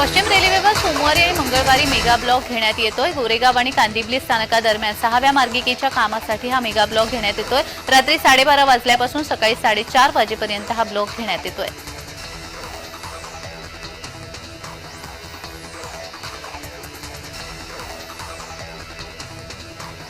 पश्चिम रेल्वेवर सोमवारी आणि मंगळवारी मेगा ब्लॉक घेण्यात येतोय. गोरेगाव आणि कांदिवली स्थानकादरम्यान सहाव्या मार्गिकेच्या कामासाठी हा मेगा ब्लॉक घेण्यात येतोय. रात्री साडेबारा वाजल्यापासून सकाळी साडेचार वाजेपर्यंत हा ब्लॉक घेण्यात येतोय.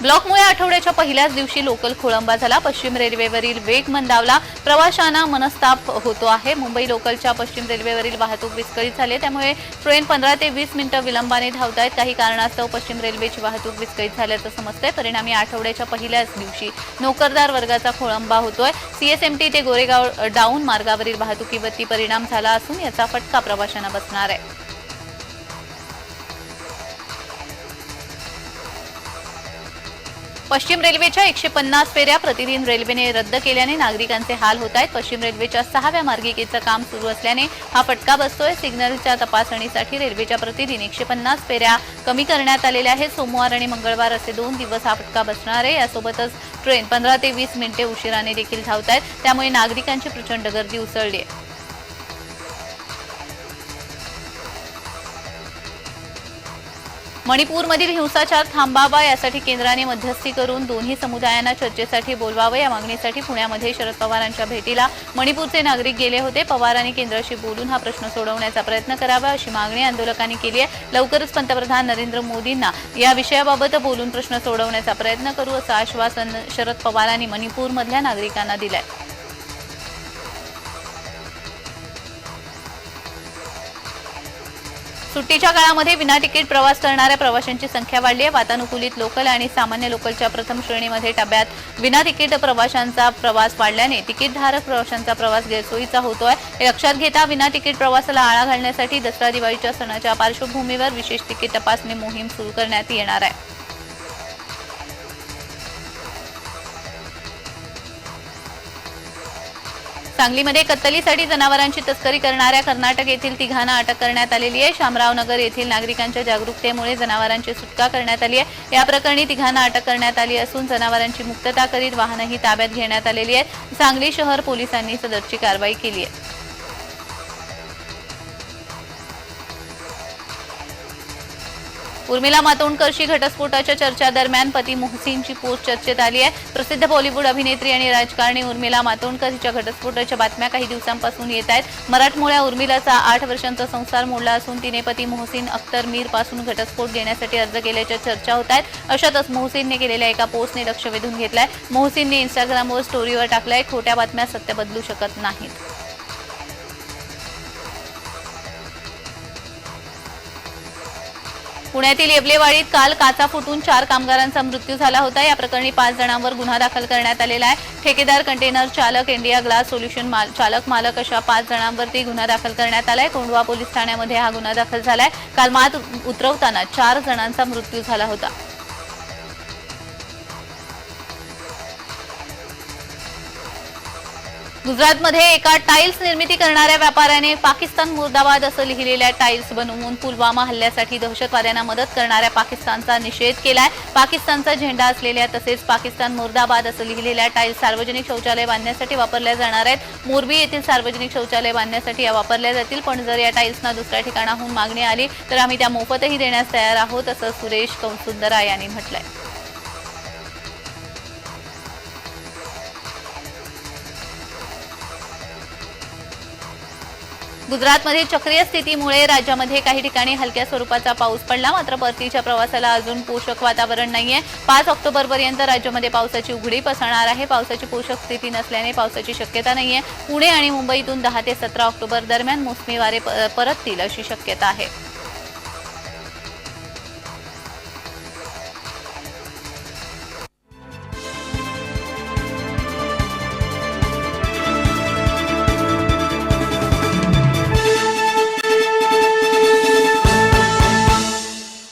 ब्लॉकमुळे आठवड्याच्या पहिल्याच दिवशी लोकल खोळंबा झाला. पश्चिम रेल्वेवरील वेग मंदावला प्रवाशांना मनस्ताप होतो आहे. मुंबई लोकलच्या पश्चिम रेल्वेवरील वाहतूक विस्कळीत झाली त्यामुळे ट्रेन पंधरा ते वीस मिनिटं विलंबाने धावत आहेत काही कारणास्तव पश्चिम रेल्वेची वाहतूक विस्कळीत झाल्याचं समजतंय. परिणामी आठवड्याच्या पहिल्याच दिवशी नोकरदार वर्गाचा खोळंबा होतोय. सीएसएमटी ते गोरेगाव डाऊन मार्गावरील वाहतुकीवरती परिणाम झाला असून याचा फटका प्रवाशांना बसणार आहे. पश्चिम रेल्वेच्या एकशे पन्नास फेऱ्या प्रतिदिन रेल्वेने रद्द केल्याने नागरिकांचे हाल होत आहेत. पश्चिम रेल्वेच्या सहाव्या मार्गिकेचं काम सुरू असल्याने हा फटका बसतोय. सिग्नलच्या तपासणीसाठी रेल्वेच्या प्रतिदिन एकशे पन्नास फेऱ्या कमी करण्यात आलेल्या आहेत. सोमवार आणि मंगळवार असे दोन दिवस हा फटका बसणार आहे. यासोबतच ट्रेन पंधरा ते वीस मिनिटे उशिराने देखील धावत आहेत. त्यामुळे नागरिकांची प्रचंड गर्दी उसळली आहे. मणिपूरमधील हिंसाचार थांबावा यासाठी केंद्राने मध्यस्थी करून दोन्ही समुदायांना चर्चेसाठी बोलवावं या मागणीसाठी पुण्यामध्ये शरद पवारांच्या भेटीला मणिपूरचे नागरिक गेले होते. पवारांनी केंद्राशी बोलून हा प्रश्न सोडवण्याचा प्रयत्न करावा अशी मागणी आंदोलकांनी केली आहे. लवकरच पंतप्रधान नरेंद्र मोदींना या विषयाबाबत बोलून प्रश्न सोडवण्याचा प्रयत्न करू असं आश्वासन शरद पवारांनी मणिपूरमधल्या नागरिकांना दिलंय. सुट्टीच्या काळामध्ये विना तिकीट प्रवास करणाऱ्या प्रवाशांची संख्या वाढली आहे. वातानुकूलित लोकल आणि सामान्य लोकलच्या प्रथम श्रेणीमध्ये टब्यात विना तिकीट प्रवाशांचा प्रवास वाढल्याने तिकीटधारक प्रवाशांचा प्रवास गैरसोयीचा होतोय. हे लक्षात घेता विना तिकीट प्रवासाला आळा घालण्यासाठी दसरा दिवाळीच्या सणाच्या पार्श्वभूमीवर विशेष तिकीट तपासणी मोहीम सुरू करण्यात येणार आहे. सांगलीमध्ये कत्तलीसाठी जनावरांची तस्करी करणाऱ्या कर्नाटक येथील तिघांना अटक करण्यात आलेली आहे. शामराव नगर येथील नागरिकांच्या जागरूकतेमुळे जनावरांची सुटका करण्यात आली आहे. या प्रकरणी तिघांना अटक करण्यात आली असून जनावरांची मुक्तता करीत वाहनही ताब्यात घेण्यात आलेली आहेत सांगली शहर पोलिसांनी सदरची कारवाई केली आहे. उर्मिला मातोंडकरशी घटस्फोटाच्या चर्चा दरम्यान पती मोहसिनची पोस्ट चर्चेत आली आहे. प्रसिद्ध बॉलिवूड अभिनेत्री आणि राजकारणी उर्मिला मातोंडकर हिच्या घटस्फोटाच्या बातम्या काही दिवसांपासून येत आहेत. मराठमोळ्या उर्मिलाचा आठ वर्षांचा संसार मोडला असून तिने पती मोहसिन अख्तर मीरपासून घटस्फोट घेण्यासाठी अर्ज केल्याच्या चर्चा होत आहेत. अशातच मोहसिनने केलेल्या एका पोस्टने लक्ष वेधून घेतलंय. मोहसिनने इंस्टाग्रामवर स्टोरीवर टाकलाय. खोट्या बातम्या सत्य बदलू शकत नाहीत. पुण्यातील येबलेवाडीत काल काचा फुटून चार कामगारांचा मृत्यू झाला होता. या प्रकरणी पाच जणांवर गुन्हा दाखल करण्यात आलेला आहे. ठेकेदार कंटेनर चालक इंडिया ग्लास सोल्युशन माल चालक मालक अशा पाच जणांवरती गुन्हा दाखल करण्यात आलाय. कोंडवा पोलीस ठाण्यामध्ये हा गुन्हा दाखल झालाय. काल मात उतरवताना चार जणांचा मृत्यू झाला होता. गुजरातमध्ये एका टाईल्स निर्मिती करणाऱ्या व्यापाऱ्याने पाकिस्तान मुर्दाबाद असं लिहिलेल्या टाईल्स बनवून पुलवामा हल्ल्यासाठी दहशतवाद्यांना मदत करणाऱ्या पाकिस्तानचा निषेध केलाय. पाकिस्तानचा झेंडा असलेल्या तसेच पाकिस्तान मुर्दाबाद असं लिहिलेल्या टाईल्स सार्वजनिक शौचालय बांधण्यासाठी वापरल्या जाणार आहेत. मोरबी येथील सार्वजनिक शौचालय बांधण्यासाठी या वापरल्या जातील पण जर या टाईल्सना दुसऱ्या ठिकाणाहून मागणी आली तर आम्ही त्या मोफतही देण्यास तयार आहोत असं सुरेश कौसुंदरा यांनी म्हटलंय. गुजरातमध्ये चक्रीय स्थितीमुळे राज्यामध्ये काही ठिकाणी हलक्या स्वरूपाचा पाऊस पडला. मात्र परतीच्या प्रवासाला अजून पोषक वातावरण नाहीये. पाच ऑक्टोबरपर्यंत राज्यामध्ये पावसाची उघडी पसरणार आहे. पावसाची पोषक स्थिती नसल्याने पावसाची शक्यता नाहीये. पुणे आणि मुंबईतून दहा ते सतरा ऑक्टोबर दरम्यान मोसमी वारे परततील अशी शक्यता आहे.